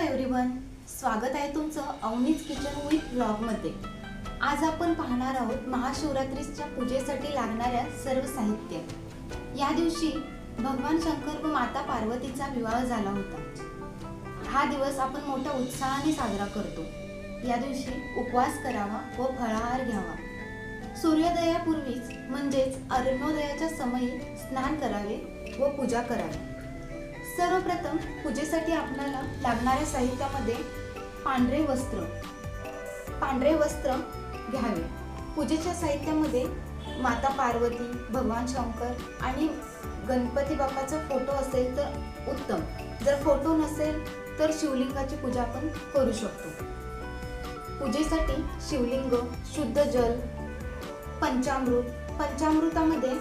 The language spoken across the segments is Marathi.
एव्हरीवन स्वागत आहे तुमचं अवनीच किचन विथ ब्लॉगमध्ये. आज आपण पाहणार आहोत महाशिवरात्रीच्या पूजेसाठी लागणाऱ्या सर्व साहित्य. या दिवशी भगवान शंकर व माता पार्वतीचा विवाह झाला होता. हा दिवस आपण मोठ्या उत्साहाने साजरा करतो. या दिवशी उपवास करावा व फळाहार घ्यावा. सूर्योदयापूर्वीच म्हणजेच अरुणोदयाच्या समयी स्नान करावे व पूजा करावी. सर्वप्रथम पूजेसाठी आपल्याला लागणाऱ्या साहित्यामध्ये पांढरे वस्त्र पांढरे वस्त्र घ्यावे. पूजेच्या साहित्यामध्ये माता पार्वती भगवान शंकर आणि गणपती बाप्पाचा फोटो असेल तर उत्तम. जर फोटो नसेल तर शिवलिंगाची पूजा आपण करू शकतो. पूजेसाठी शिवलिंग शुद्ध जल पंचामृत पंचामृतामध्ये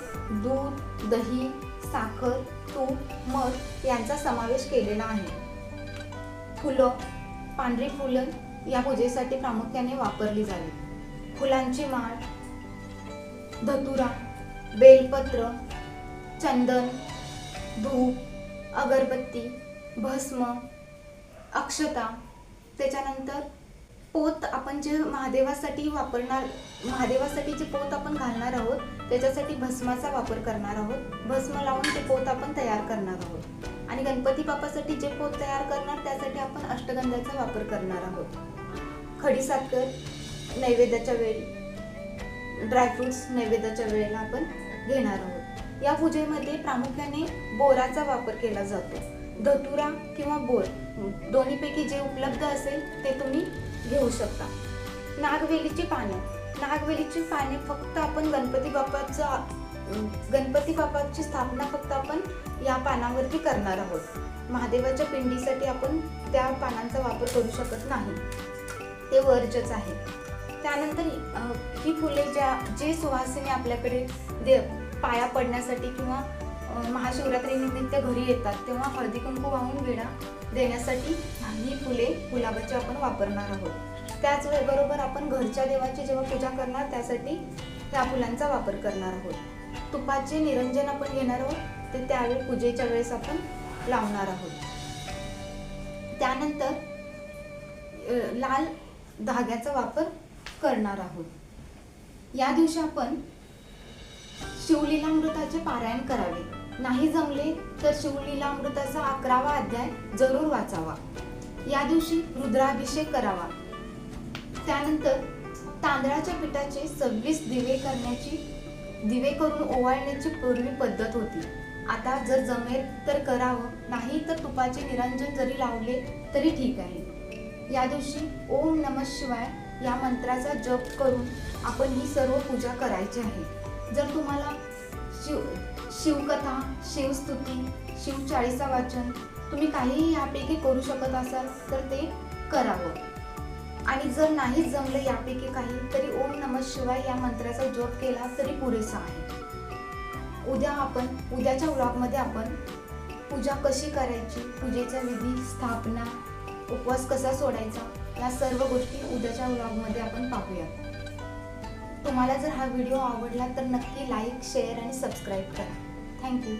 दूध दही साखर तूप मध यांचा समावेश केलेला आहे. फुलं पांढरी फुलं या पूजेसाठी प्रामुख्याने वापरली जावी फुलांची माळ धतुरा बेलपत्र चंदन धूप अगरबत्ती भस्म अक्षता त्याच्यानंतर पोत आपण जे महादेवासाठी वापरणार महादेवासाठी जे पोत आपण घालणार आहोत त्याच्यासाठी भस्माचा वापर करणार आहोत. भस्म लावून ते पोत आपण तयार करणार आहोत. आणि गणपती बाप्पासाठी जे पोत तयार करणार त्यासाठी आपण अष्टगंधाचा वापर करणार आहोत. खडीसाखर नैवेद्याच्या वेळी ड्रायफ्रुट्स नैवेद्याच्या वेळेला आपण घेणार आहोत. या पूजेमध्ये प्रामुख्याने बोराचा वापर केला जातो. धतुरा किंवा बोर दोन्हीपैकी जे उपलब्ध असेल ते तुम्ही घेऊ शकता. नागवेलीची पाने. नागवेलीची पाने फक्त आपण गणपती बाप्पाचं गणपती बाप्पाची स्थापना फक्त आपण या पानावरती करणार आहोत. महादेवाच्या पिंडीसाठी आपण त्या पानांचा वापर करू शकत नाही. ते वर्जच आहे. त्यानंतर ही फुले ज्या जे सुवासिनी आपल्याकडे दे पाया पडण्यासाठी किंवा महाशिवरात्रीनिमित्त महाशिवरात्री निमित्त घरी येतात तेव्हा हळदी कुंकू वाहून विणा देण्यासाठी ही फुले गुलाबाची आपण वापरणार आहोत. त्याचबरोबर आपण घरच्या देवाची जेव्हा पूजा करणार त्यासाठी त्या फुलांचा वापर करणार आहोत. तुपाचे निरंजन आपण घेणार आहोत ते त्यावेळी पूजेच्या वेळेस आपण लावणार आहोत. त्यानंतर लाल धाग्याचा वापर करणार आहोत. या दिवशी आपण शिवलीलामृताचे पारायण करावे. नाही जमले तर शिवलीला अमृताचा अकरावा अध्याय जरूर वाचावा. या दिवशी रुद्राभिषेक करावा. त्यानंतर तांदळाच्या पिठाचे सव्वीस दिवे करण्याची दिवे करून ओवाळण्याची पूर्वी पद्धत होती. आता जर जमेल तर करावं नाही तर तुपाचे निरंजन जरी लावले तरी ठीक आहे. या दिवशी ओम नम शिवाय या मंत्राचा जप करून आपण ही सर्व पूजा करायची आहे. जर तुम्हाला शिव शिवकथा शिवस्तुती शिवचाळीसा वाचन तुम्ही काहीही यापैकी करू शकत असाल तर ते करावं. आणि जर नाही जमलं यापैकी काही तरी ओम नम शिवाय या मंत्राचा जप केला तरी पुरेसा आहे. उद्या आपण उद्याच्या व्लॉगमध्ये आपण पूजा कशी करायची पूजेचा विधी स्थापना उपवास कसा सोडायचा या सर्व गोष्टी उद्याच्या व्लॉगमध्ये आपण पाहूया तुम्हाला जर हा व्हिडिओ आवडला तर नक्की लाईक शेअर आणि सबस्क्राईब करा. Thank you.